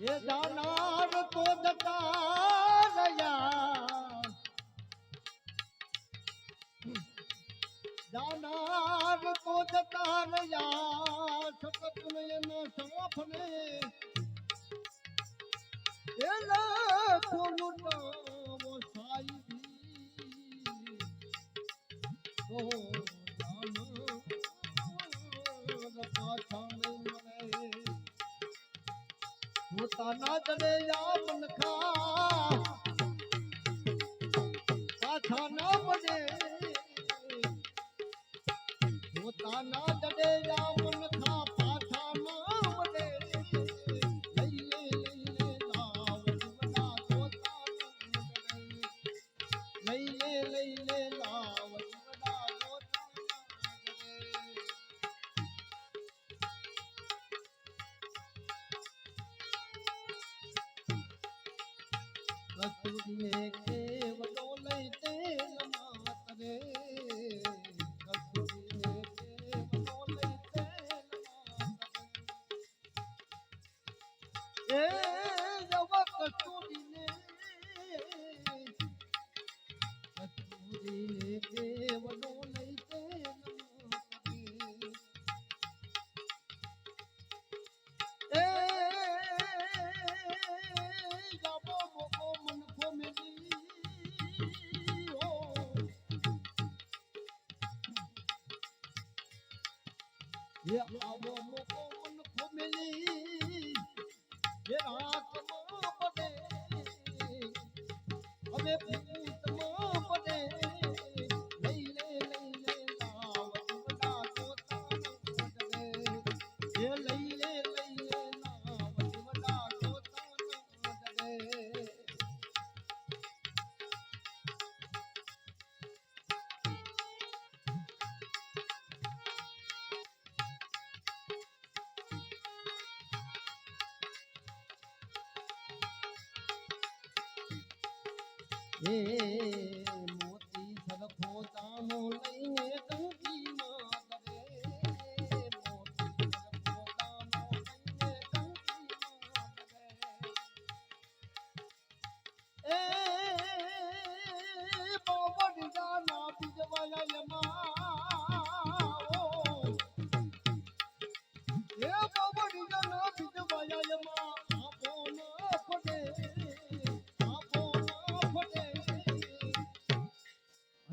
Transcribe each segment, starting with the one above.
એ જાનાર તો જતા રહ્યા જાનાર તો જતા રહ્યા છતાં એના સમફને એના ખોલું સાઈ ઓ તાના તને યામ નખા પાછા ના પડે પોતાના કસુરીએ કેવડો લઈ તે માત રે કસુરીએ કેવડો લઈ તે એ જવા કસુરીને કસુરીને કે હે આવો મોકો મન ખોમેલી હે રાતમાં પડે હવે Yeah.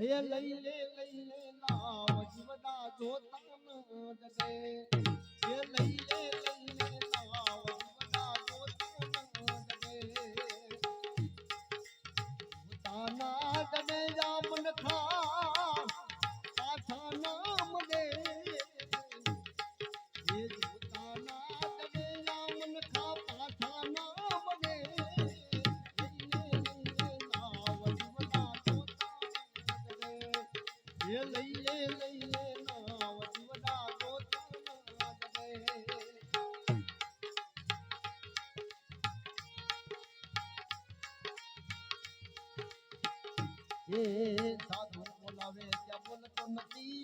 હે લઈ લે લઈ લે નામ જીવડા જોતા ન જગે હે લઈ લે લઈ લે સાધુ બોલાવે ત્યાં બોલતો નથી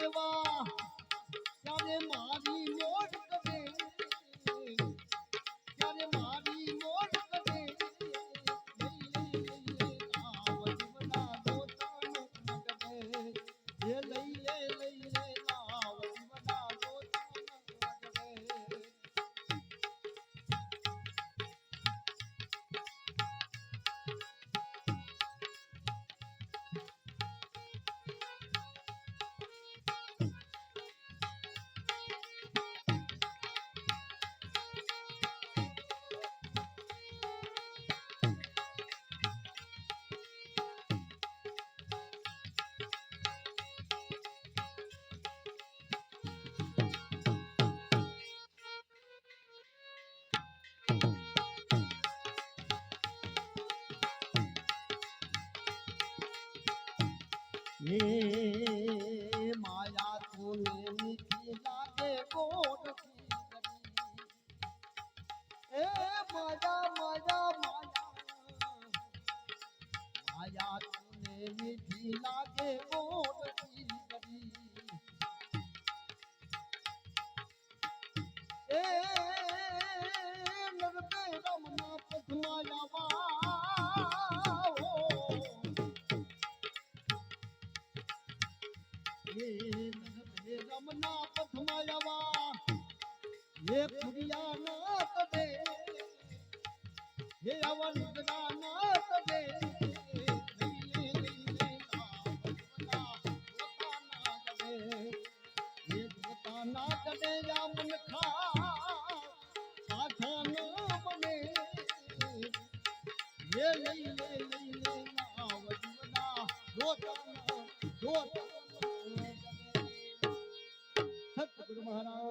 સેવા ત્યારે મારી હે માયા તુને મીઠી લાગે ગોઠી એ માયા માયા માયા. માયા તુને મીઠી લાગે ગોઠી કરી એ હે ખુડિયા ના તબે હે ના પોતાના તબે હે પોતાના તબે રામન ખા પાછા ન બને હે લઈ લે લઈ લે નાવ જીવના જોતાના જોતાના સતગુરુ મહારાજ